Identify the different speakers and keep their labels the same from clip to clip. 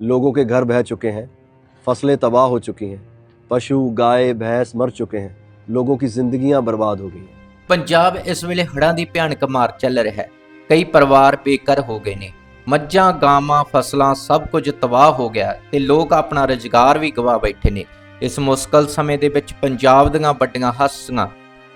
Speaker 1: लोगों के घर बह चुके हैं फसलें तबाह हो चुकी हैं पशु गाय भैंस मर चुके हैं लोगों की जिंदगियां बर्बाद हो गई हैं
Speaker 2: ਪੰਜਾਬ ਇਸ ਵੇਲੇ ਹੜ੍ਹਾਂ ਦੀ ਭਿਆਨਕ ਮਾਰ ਚੱਲ ਰਿਹਾ ਹੈ ਕਈ ਪਰਿਵਾਰ ਬੇਘਰ ਹੋ ਗਏ ਨੇ ਮੱਝਾਂ ਗਾਵਾਂ ਫਸਲਾਂ ਸਭ ਕੁਝ ਤਬਾਹ ਹੋ ਗਿਆ ਹੈ ਤੇ ਲੋਕ ਆਪਣਾ ਰੁਜ਼ਗਾਰ ਵੀ ਗਵਾ ਬੈਠੇ ਨੇ ਇਸ ਮੁਸ਼ਕਲ ਸਮੇਂ ਦੇ ਵਿੱਚ ਪੰਜਾਬ ਦੀਆਂ ਵੱਡੀਆਂ ਹਸਤੀਆਂ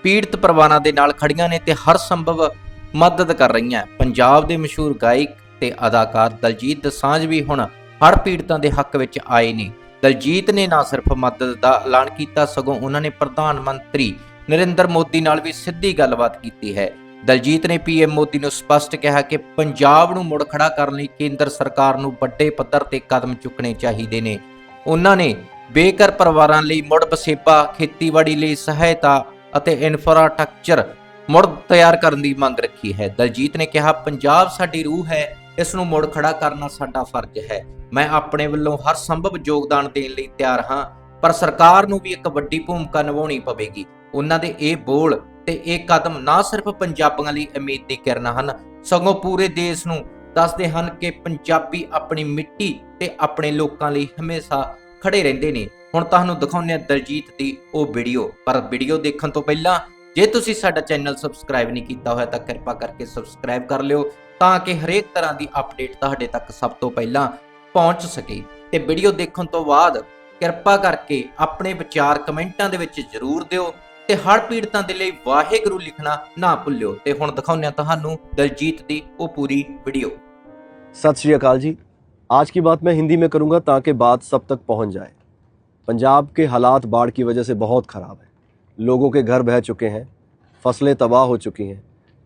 Speaker 2: ਪੀੜਤ ਪਰਿਵਾਰਾਂ ਦੇ ਨਾਲ ਖੜੀਆਂ ਨੇ ਤੇ ਹਰ ਸੰਭਵ ਮਦਦ ਕਰ ਰਹੀਆਂ ਪੰਜਾਬ ਦੇ ਮਸ਼ਹੂਰ ਗਾਇਕ ਤੇ ਅਦਾਕਾਰ ਦਲਜੀਤ ਦੋਸਾਂਝ ਵੀ ਹੁਣ ਹੜ੍ਹ ਪੀੜਤਾਂ ਦੇ ਹੱਕ ਵਿੱਚ ਆਏ ਨੇ। ਦਲਜੀਤ ਨੇ ਨਾ ਸਿਰਫ ਮਦਦ ਦਾ ਐਲਾਨ ਕੀਤਾ, ਸਗੋਂ ਉਹਨਾਂ ਨੇ ਪ੍ਰਧਾਨ ਮੰਤਰੀ ਨਰਿੰਦਰ ਮੋਦੀ ਨਾਲ ਵੀ ਸਿੱਧੀ ਗੱਲਬਾਤ ਕੀਤੀ ਹੈ। ਦਲਜੀਤ ਨੇ ਪੀਐਮ ਮੋਦੀ ਨੂੰ ਸਪਸ਼ਟ ਕਿਹਾ ਕਿ ਪੰਜਾਬ ਨੂੰ ਮੁੜ ਖੜਾ ਕਰਨ ਲਈ ਕੇਂਦਰ ਸਰਕਾਰ ਨੂੰ ਵੱਡੇ ਪੱਧਰ ਤੇ ਕਦਮ ਚੁੱਕਣੇ ਚਾਹੀਦੇ ਨੇ। ਉਹਨਾਂ ਨੇ ਬੇਘਰ ਪਰਿਵਾਰਾਂ ਲਈ ਮੁੜ ਬਸੇਬਾ ਖੇਤੀਬਾੜੀ ਲਈ ਸਹਾਇਤਾ ਅਤੇ ਇਨਫਰਾਸਟ੍ਰਕਚਰ ਮੁੜ ਤਿਆਰ ਕਰਨ ਦੀ ਮੰਗ ਰੱਖੀ ਹੈ। ਦਲਜੀਤ ਨੇ ਕਿਹਾ, ਪੰਜਾਬ ਸਾਡੀ ਰੂਹ ਹੈ ਇਸ ਨੂੰ ਮੁੜ ਖੜਾ ਕਰਨਾ ਸਾਡਾ ਫਰਜ਼ ਹੈ। ਮੈਂ ਆਪਣੇ ਵੱਲੋਂ ਹਰ ਸੰਭਵ ਯੋਗਦਾਨ ਦੇਣ ਲਈ ਤਿਆਰ ਹਾਂ, ਪਰ ਸਰਕਾਰ ਨੂੰ ਵੀ ਇੱਕ ਵੱਡੀ ਭੂਮਿਕਾ ਨਿਭਾਉਣੀ ਪਵੇਗੀ। ਉਹਨਾਂ ਦੇ ਇਹ ਬੋਲ ਤੇ ਇਹ ਕਦਮ ਨਾ ਸਿਰਫ ਪੰਜਾਬੀਆਂ ਲਈ ਉਮੀਦ ਦੀ ਕਿਰਨ ਹਨ, ਸਗੋਂ ਪੂਰੇ ਦੇਸ਼ ਨੂੰ ਦੱਸਦੇ ਹਨ ਕਿ ਪੰਜਾਬੀ ਆਪਣੀ ਮਿੱਟੀ ਤੇ ਆਪਣੇ ਲੋਕਾਂ ਲਈ ਹਮੇਸ਼ਾ ਖੜੇ ਰਹਿੰਦੇ ਨੇ। ਹੁਣ ਤੁਹਾਨੂੰ ਦਿਖਾਉਂਦੇ ਹਾਂ ਦਲਜੀਤ ਦੀ ਉਹ ਵੀਡੀਓ, ਪਰ ਵੀਡੀਓ ਦੇਖਣ ਤੋਂ ਪਹਿਲਾਂ ਜੇ ਤੁਸੀਂ ਸਾਡਾ ਚੈਨਲ ਸਬਸਕ੍ਰਾਈਬ ਨਹੀਂ ਕੀਤਾ ਹੋਇਆ ਤਾਂ ਕਿਰਪਾ ਕਰਕੇ ਸਬਸਕ੍ਰਾਈਬ ਕਰ ਲਿਓ ਤਾਂ ਕਿ ਹਰੇਕ ਤਰ੍ਹਾਂ ਦੀ ਅਪਡੇਟ ਤੁਹਾਡੇ ਤੱਕ ਸਭ ਤੋਂ ਪਹਿਲਾਂ ਪਹੁੰਚ ਸਕੇ ਤੇ ਵੀਡੀਓ ਦੇਖਣ ਤੋਂ ਬਾਅਦ ਕਿਰਪਾ ਕਰਕੇ ਆਪਣੇ ਵਿਚਾਰ ਕਮੈਂਟਾਂ ਦੇ ਵਿੱਚ ਜ਼ਰੂਰ ਦਿਓ ਤੇ ਹੜ੍ਹ ਪੀੜਤਾਂ ਦੇ ਲਈ ਵਾਹਿਗੁਰੂ ਲਿਖਣਾ ਨਾ ਭੁੱਲਿਓ ਤੇ ਹੁਣ ਦਿਖਾਉਂਦੇ ਹਾਂ ਤੁਹਾਨੂੰ ਦਲਜੀਤ ਦੀ ਉਹ ਪੂਰੀ ਵੀਡੀਓ
Speaker 1: सत श्री अकाल जी आज की बात मैं हिंदी में करूंगा ताकि बात सब तक पहुंच जाए पंजाब के हालात बाढ़ की वजह से बहुत ख़राब है लोगों के घर बह चुके हैं फसलें तबाह हो चुकी हैं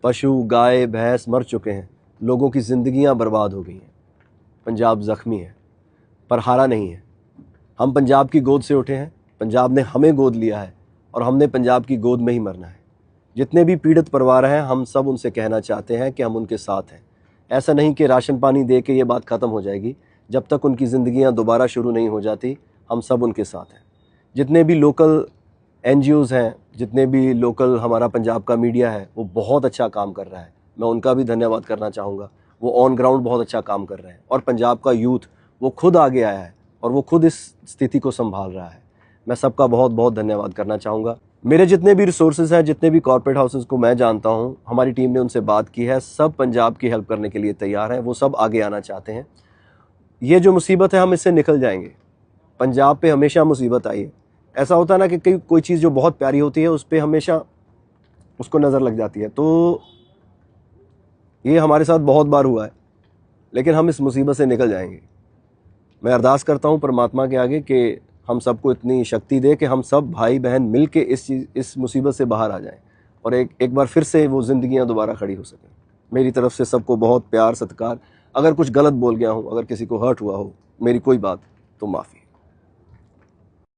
Speaker 1: पशु गाय भैंस मर चुके हैं लोगों की ज़िंदगियाँ बर्बाद हो गई हैं। पंजाब ज़ख्मी है, पर हारा नहीं है। हम पंजाब की गोद से उठे हैं। पंजाब ने हमें गोद लिया है और हमने पंजाब की गोद में ही मरना है। जितने भी पीड़ित परिवार हैं, हम सब उनसे कहना चाहते हैं कि हम उनके साथ हैं। ऐसा नहीं कि राशन पानी दे के ये बात ख़त्म हो जाएगी। जब तक उनकी ज़िंदगियाँ दोबारा शुरू नहीं हो जाती, हम सब उनके साथ हैं। जितने भी लोकल एन हैं, जितने भी लोकल हमारा पंजाब का मीडिया है, वो बहुत अच्छा काम कर रहा है। मैं उनका भी धन्यवाद करना चाहूँगा। वो ऑन ग्राउंड बहुत अच्छा काम कर रहे हैं और पंजाब का यूथ वो खुद आगे आया है और वो खुद इस स्थिति को संभाल रहा है। मैं सबका बहुत बहुत धन्यवाद करना चाहूँगा। मेरे जितने भी रिसोर्सेज हैं, जितने भी कॉरपोरेट हाउसेज को मैं जानता हूँ, हमारी टीम ने उनसे बात की है, सब पंजाब की हेल्प करने के लिए तैयार हैं, वो सब आगे आना चाहते हैं। ये जो मुसीबत है, हम इससे निकल जाएँगे। पंजाब पे हमेशा मुसीबत आई है। ऐसा होता है ना कि कई, कोई चीज़ जो बहुत प्यारी होती है, उस पर हमेशा उसको नज़र लग जाती है। तो ये हमारे साथ बहुत बार हुआ है, लेकिन हम इस मुसीबत से निकल जाएँगे। मैं अरदास करता हूँ परमात्मा के आगे कि हम सबको इतनी शक्ति दे कि हम सब भाई बहन मिल के इस चीज़, इस मुसीबत से बाहर आ जाएँ और एक एक बार फिर से वो ज़िंदगियाँ दोबारा खड़ी हो सकें। मेरी तरफ़ से सबको बहुत प्यार, सत्कार। अगर कुछ गलत बोल गया हूँ, अगर किसी को हर्ट हुआ हो, मेरी कोई बात तो माफ़ी।